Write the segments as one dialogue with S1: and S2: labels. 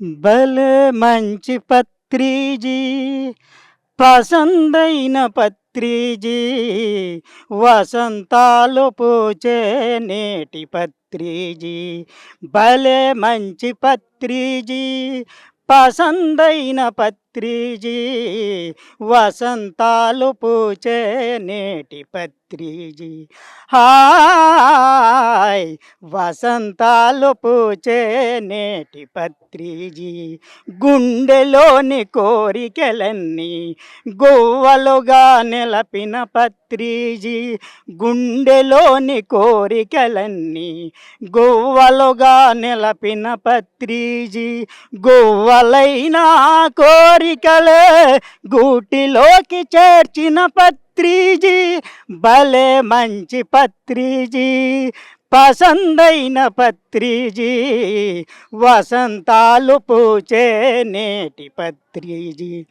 S1: భలే మంచి పత్రిజీ పసందైన పత్రిజీ వసంతాలు పూచే నేటి పత్రిజీ. భలే మంచి పత్రిజీ పసందైన పత్రి పత్రిజీ వసంతాలు పూచే నేటి పత్రిజీ. హాయ్ వసంతాలు పూచే నేటి పత్రిజీ. గుండెలోని కోరికలన్నీ గువ్వలుగా నిలపిన పత్రిజీ. గుండెలోని కోరికలన్నీ గువ్వలుగా నిలపిన పత్రిజీ. గువ్వలైన కోరికలే గూటిలోకి చేర్చిన పత్రిజీ. భలే మంచి పత్రిజీ. పసందైన పత్రిజీ. వసంతాలు పూచే నేటి పత్రిజీ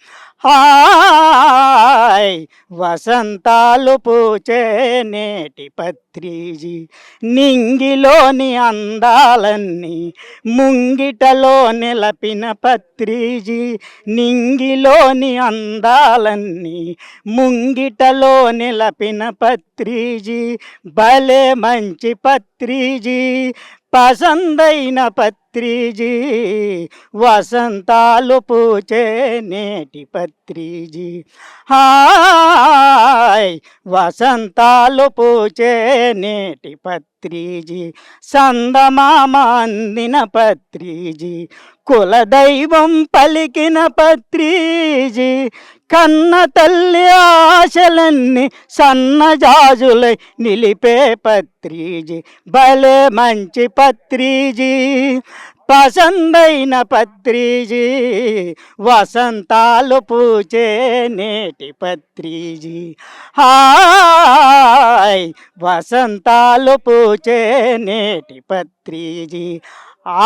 S1: హాయ్ వసంతాలు పూచే నేటి పత్రిజీ. నింగిలోని అందాలన్నీ ముంగిటలో నిలపిన పత్రిజీ. నింగిలోని అందాలన్నీ ముంగిటలో నిలపిన పత్రిజీ. భలే మంచి పత్రిజీ. పసందైన పత్రిజీ వసంతాలు పూచే నేటి పత్రిజీ. హాయ్ వసంతాలు పూచే నేటి పత్రిజీ. సందమామ అందిన పత్రిజీ. కులదైవం పలికిన పత్రిజీ. కన్న తల్లి ఆశలన్నీ సన్నజాజులై నిలిపే పత్రిజీ. భలే మంచి పత్రిజీ. పసందైన పత్రిజీ. వసంతాలు పూచే నేటి పత్రిజీ. హాయ్! వసంతాలు పూచే నేటి పత్రిజీ. ఆ